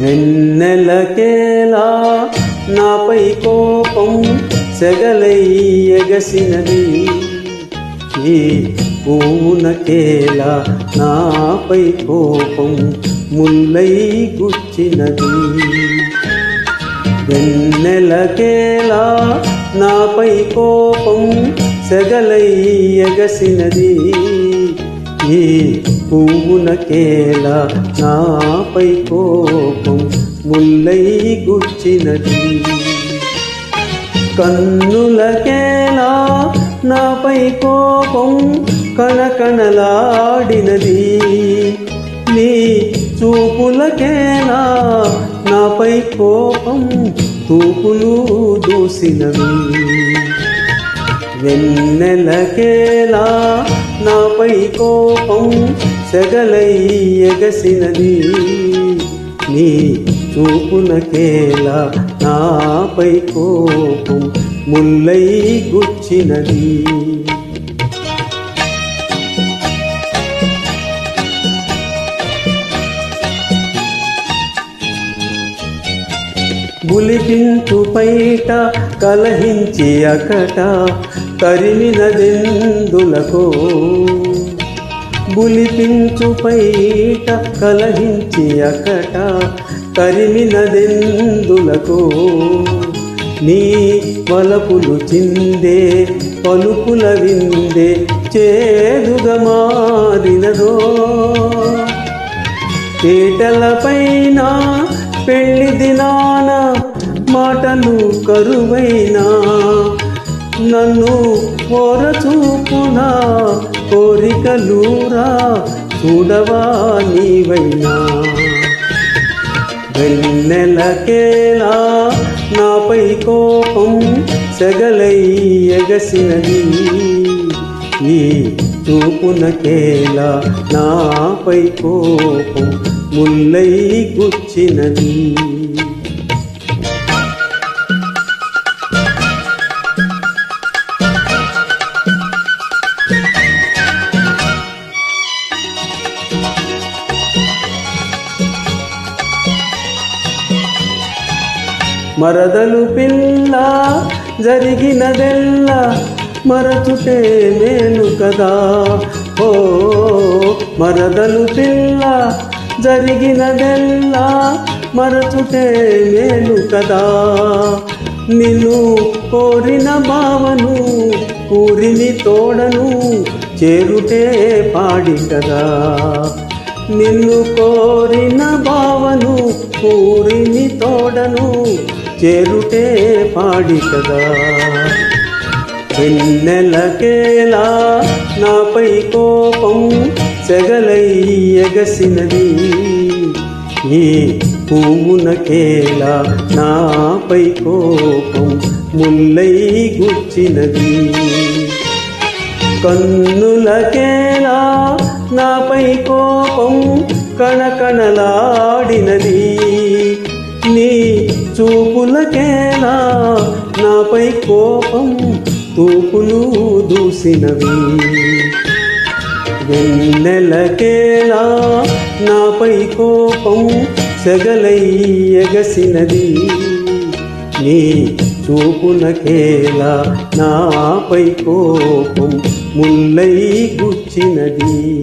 వెన్నెలకేలా నాపై కోపం సెగలై ఎగసినది ఈ పూనకేలా నాపై కోపం ముల్లై గుచ్చినది వెన్నెలకేలా నాపై కోపం సెగలై ఎగసినది ఈ పువ్వునకేలా నాపై కోపం ముల్లై గుచ్చినది. కన్నులకేలా నాపై కోపం కణకణలాడినది నీ చూపులకేలా నాపై కోపం తూపులు దూసినవి. వెన్నెలకేలా నాపై కోపం సెగలై ఎగసినది నీ చూపునకేలా నాపై కోపం ముల్లై గుచ్చినది. బులిపించు పైట కలహించి అకట తరిమినదెందులకో? బులిపించు పైట కలహించి అకట తరిమినదెందులకో? నీ వలపులు చిందే పలుకుల విందే చేదుగా మారినదో? పీటలపైన పెళ్ళి దినాన మాటలు కరువైనా నన్ను ఓరచూపున కోరికలురా చూడవా నీవైనా? వెన్నెలకేలా నాపై కోపం సెగలై ఎగసినది. నీ చూపునకేలా నాపై కోపం ముల్లై గుచ్చినది. మరదలు పిల్ల జరిగినదెల్ల మరచుటే నేను కదా. ఓ మరదలు పిల్ల జరిగినదెల్ల మరచుటే నేను కదా. నిన్ను కోరిన భావను కూరిని తోడను చేరుటే పాడి కదా నిన్ను కోరిన భావను కూరిని తోడను చేరుటే పాడి కదా వెన్నెలకేలా నాపై కోపం సెగలై ఎగసినది. ఈ పూమునకేలా నాపై కోపం ముల్లై గుచ్చినది. కన్నులకేలా నాపై కోపం కణకణలాడినది. చూపులకేలా నాపై కోపం తూపులు దూసినవి. వెన్నెలకేలా నాపై కోపం సెగలై ఎగసినది. నీ చూపులకేలా నాపై కోపం ముల్లై గుచ్చినది.